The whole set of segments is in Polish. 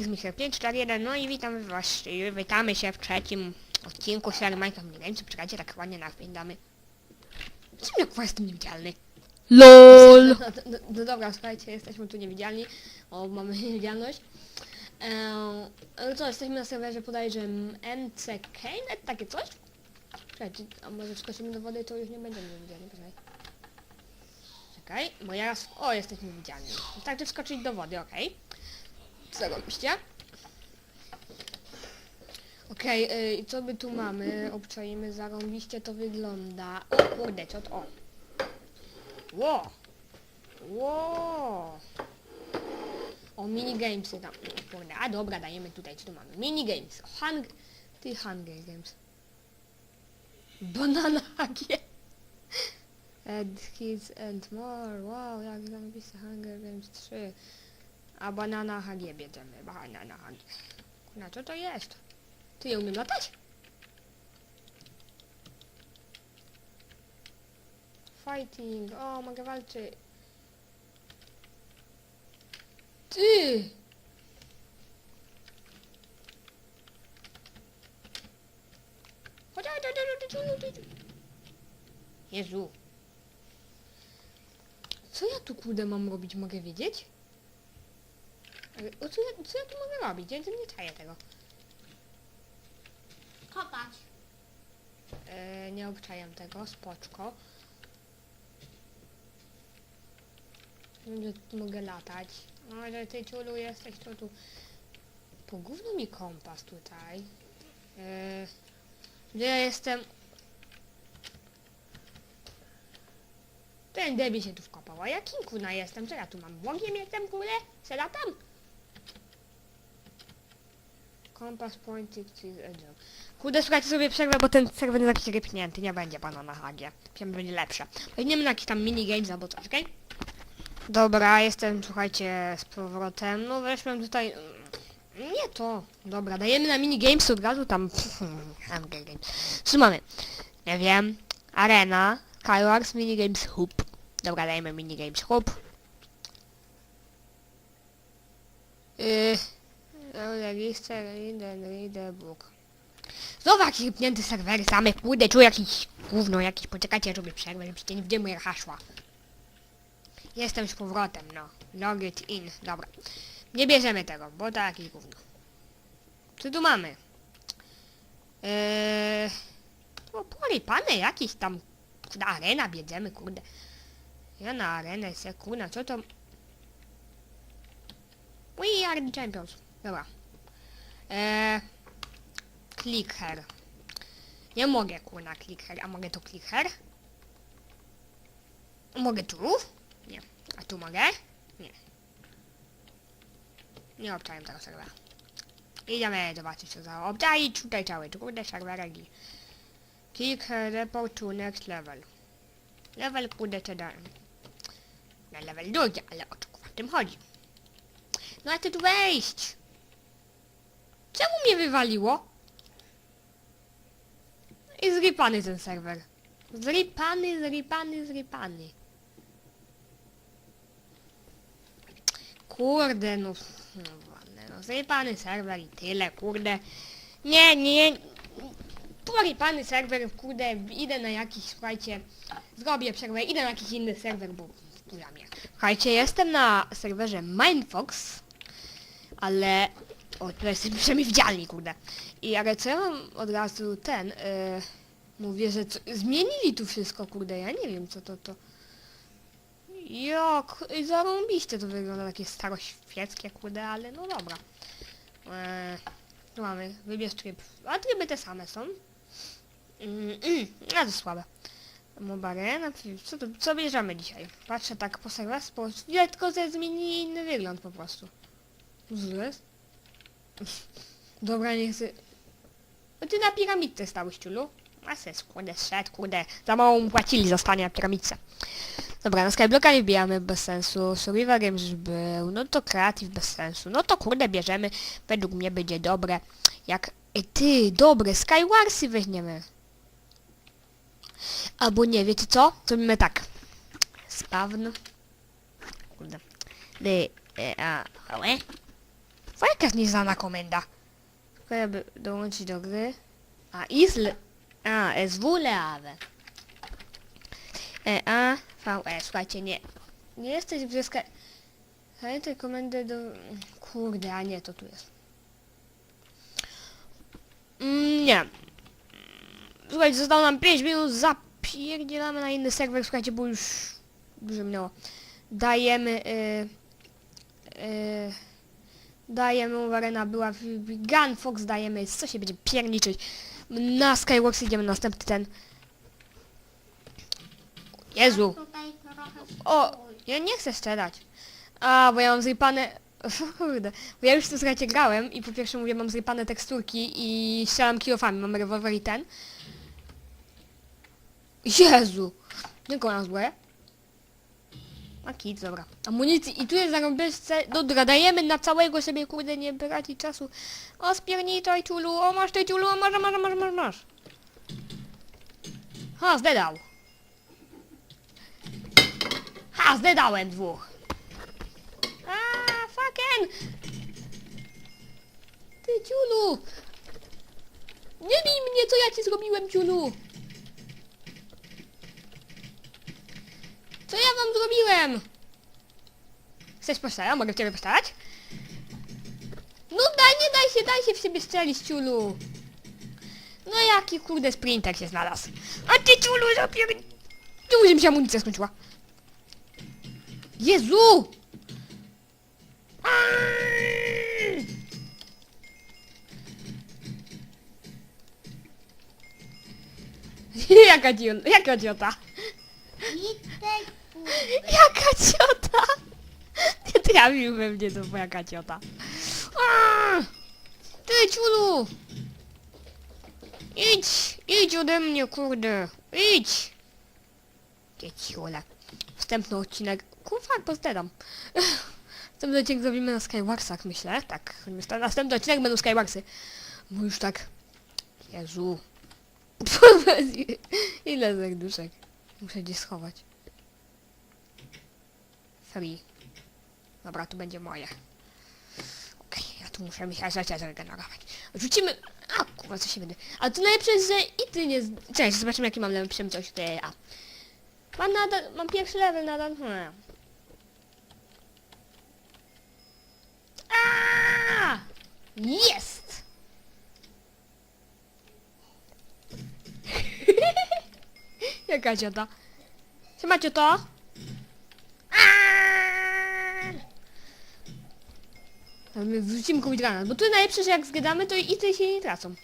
xmicher541, no i witam was, witamy się w trzecim odcinku serii Minecraft Minigames. Czekajcie, tak ładnie napędamy. Czym ja kurwa jestem niewidzialny? LOL! No, no, no, no dobra, słuchajcie, jesteśmy tu niewidzialni. O, mamy niewidzialność. Eee, ale co, jesteśmy na serwerze podajże MCK, net takie coś? Czekajcie, a może wskoczymy do wody, to już nie będziemy niewidzialni, poczekaj. Czekaj, bo ja. O, jesteśmy niewidzialni. Wystarczy wskoczyć do wody, okej. Co robiście? Okej, okay, i co my tu mamy? Obczajmy, zarąbiście to wygląda. O kurde, co to? O. Ło! Ło! O, minigamesy tam. Kurde, a dobra, dajemy tutaj, co tu mamy? Minigames. Hung... Ty Hunger Games. Banana HG. And Kids and More. Wow, jak zajebiste Hunger Games 3. A banana HG bierzemy. Banana HG. Na co to jest? Ty nie umiem latać? Fighting. O, mogę walczyć. Ty! Chodź, chodź, chodź, chodź, chodź, chodź. Jezu. Co ja tu kurde mam robić, mogę wiedzieć? Ale O co ja, co ja tu mogę robić? Ja nie czaję tego. Kopać. E, nie obczajam tego, spoczko. Wiem, że tu mogę latać. O, że ty ciulu jesteś, to tu... Po gówno mi kompas tutaj. E, gdzie ja jestem? Ten debil się tu wkopał, a jakim kuna jestem? Co ja tu mam? Błogiem jestem, kurde? Se latam? Kompas the edge. Kurde, słuchajcie sobie przerwę, bo ten serwer jest jakiś rypnięty, nie będzie pana na hagie. Wiem, będzie lepsze. Weźmiemy na jakiś tam minigames albo coś, okej? Dobra, jestem, słuchajcie, z powrotem. No weźmy tutaj... mm, Nie to. Dobra, dajemy na minigames od razu tam... Hunger Games. Co mamy? Nie wiem. Arena. Skywars, minigames, hoop. Dobra, dajemy minigames, hoop. Yy... Register, reader, reader, book. Znowu jakiś rypnięty serwery same, kurde, czuję jakiś gówno jakiś, poczekajcie, ja robię przerwę, żebyście nie widzieli moje hasła. Jestem z powrotem, no. Logit in, dobra. Nie bierzemy tego, bo to jakieś gówno. Co tu mamy? Eee... O, porypane jakieś tam, kurde, arena bierzemy, kurde. Ja na arenę se, kurde, co to... We are the champions. Dobra. Eee... Clicker. Nie mogę kurna clicker, a mogę tu clicker? Mogę tu? Nie. A tu mogę? Nie. Nie obczałem tego serwera. Idziemy zobaczyć co za obczaić tutaj cały kurde serweregi. Clicker report to next level. Level kurde co dałem. Na level drugi, ale o co w tym chodzi? No a tu wejść! Czemu mnie wywaliło? I zripany ten serwer. Zripany, zripany, zripany. Kurde, no... No, no zripany serwer i tyle, kurde. Nie, nie... Poripany serwer, kurde, idę na jakiś, słuchajcie, zrobię przerwę, idę na jakiś inny serwer, bo wkurza mnie. Słuchajcie, jestem na serwerze Mindfox, ale... O, tu jestem przynajmniej kurde. I ale co ja mam od razu ten, yy, mówię, że co, zmienili tu wszystko, kurde, ja nie wiem co to to. Jak, i zarąbiście to wygląda, takie staroświeckie, kurde, ale no dobra. Eee, tu mamy, wybierz tryb. A tryby te same są. Mm, mm, to słabe. Mobarena, co, to, co bierzemy dzisiaj? Patrzę tak po serwis, po... Tylko że zmienili inny wygląd po prostu. Jest? Dobra, nie chcę... No ty na piramidce stałeś, ciulu? A se, kurde, szedł, kurde. Za mało mu płacili za stanie na piramidce. Dobra, na Skyblocka nie wbijamy bez sensu. Survivor Games był. No to Creative bez sensu. No to kurde bierzemy. Według mnie będzie dobre. Jak... Ej, ty, dobre, Skywarsy weźmiemy. Albo nie, wiecie co? Zrobimy tak. Spawn. Kurde. Dy, e, a, ale? Fajna jakaś nieznana komenda. Tylko jakby dołączyć do gry. A isl... A, SW Leave. E, A, V, E. Słuchajcie, nie. Nie jesteś w Sky... Pamiętaj komendę do... Kurde, a nie, to tu jest. Mm, nie. Słuchajcie, zostało nam 5 minut, zapierdzielamy na inny serwer, słuchajcie, bo już dużo minęło. Dajemy, y, y, dajemy, arena była w w Gunfox, dajemy, co się będzie pierniczyć. Na Skyworks idziemy następny ten. Jezu, O! ja nie chcę strzelać. A, bo ja mam zrypane... Kurde, bo ja już tu słuchajcie grałem i po pierwsze mówię, mam zrypane teksturki i strzelam kilofami, mam rewolwer i ten. Jezu! Nie na złe. A kit, dobra. Amunicji i tu jest zarąbysce. Dobra, dajemy na całego sobie, kurde, nie braci czasu. O, spierniczaj, ciulu, o, masz ty, ciulu, o, masz, masz, masz, masz, masz. Ha, zdedał. Ha, zdedałem dwóch. A, fucking! Ty, ciulu! Nie bij mnie, co ja ci zrobiłem, ciulu! Co ja wam zrobiłem? Chcesz poszalać? Mogę w ciebie poszalać? No daj, nie daj się, daj się w siebie strzelić, ciulu! No jaki kurde sprinter się znalazł. A ty, ciulu, zapier... Mi się amunicja skończyła. Jezu! Jaka ciota? Jaka ciota? Jaka ciota? Nie trafił we mnie to jaka ciota. Aaaa! Ty ciulu! Idź! Idź ode mnie, kurde! Idź! Ty ciule. Wstępny odcinek. Kurwa, pozdedam. Następny odcinek zrobimy na Skywarsach, myślę. Tak. Następny odcinek będą Skywarsy. Bo już tak... Jezu. Ile serduszek. Muszę gdzieś schować. Free. Dobra, tu będzie moje. Okej, ja tu muszę mi rzeczy zregenerować. Rzucimy... A, kurwa, co się będzie... A to najlepsze że i ty nie... Cześć, zobaczymy jaki mam level. Piszemy coś tutaj. A. Mam nadal... Mam pierwszy level nadal. Hmm. A! Jest! Jaka ciota? Siema cioto? Aaaa! Ale my wrzucimy komuś granat, bo tu najlepsze, że jak zgadamy, to i ty się nie tracą.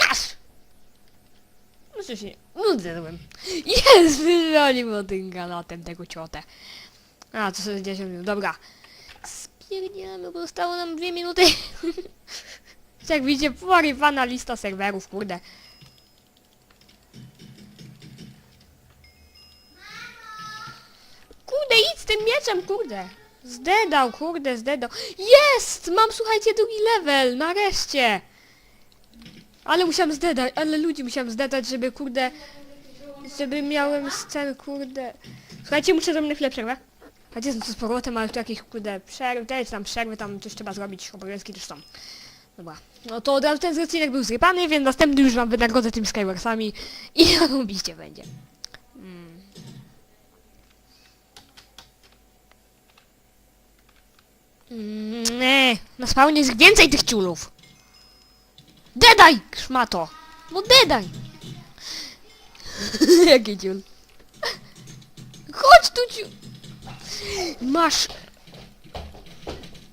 Masz! Co się... Nudzę byłem. Jest! Wywaliło tym granatem tego ciotę. A, to sobie 10 minut, dobra. Spierdzielamy, bo zostało nam 2 minuty. jak widzicie, porywana lista serwerów, kurde. Kurde, idź z tym mieczem, kurde. Zdedał, kurde, zdedał. Jest! Mam, słuchajcie, drugi level, nareszcie. Ale musiałem zdedać, ale ludzi musiałem zdedać, żeby, kurde, żeby miałem scen, kurde. Słuchajcie, muszę zrobić na chwilę przerwę. Chociaż jestem tu z powrotem, ale tu jakieś, kurde, przerwy, też tam przerwy, tam coś trzeba zrobić, obowiązki też są. Dobra. No to od razu ten odcinek był zrypany, więc następny już wam wynagrodzę tymi Skywarsami i robiście będzie. Mm. Nie, na spawnie jest więcej tych ciulów. Dedaj, szmato. No dedaj. Jaki ciul. Chodź tu ciu... Masz...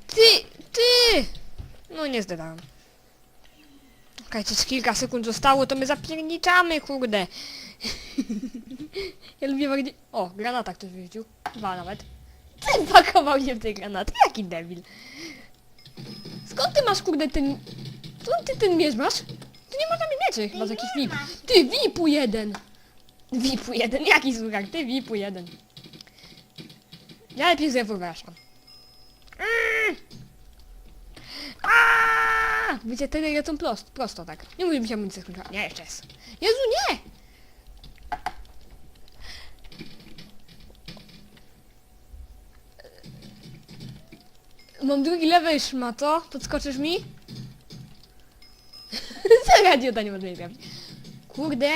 Ty, ty! No nie zdedałem. Czekajcie, z kilka sekund zostało, to my zapierniczamy, kurde. ja lubię bardziej... O, granata ktoś wyrzucił. Dwa nawet. Ten pakował się w tej granaty. Jaki debil. Skąd ty masz, kurde, ten... Skąd ty ten miecz masz? Tu nie można mieć mieczy, chyba z jakiś nie VIP. Ty, VIP-u jeden. VIP-u jeden, jaki słuchaj, ty VIP-u jeden. Ja lepiej z rewolwera szłam. Mm. Aaaa! Wiecie, tyle lecą prosto, prosto tak. Nie mówię mi się amunicja skończyła. Nie, jeszcze jest. Jezu, nie! Mam drugi level szmato. Podskoczysz mi? Radio to nie może mnie trafić. Kurde,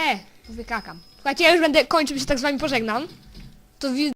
wykakam. Słuchajcie, ja już będę kończył się tak z wami pożegnam. To wi-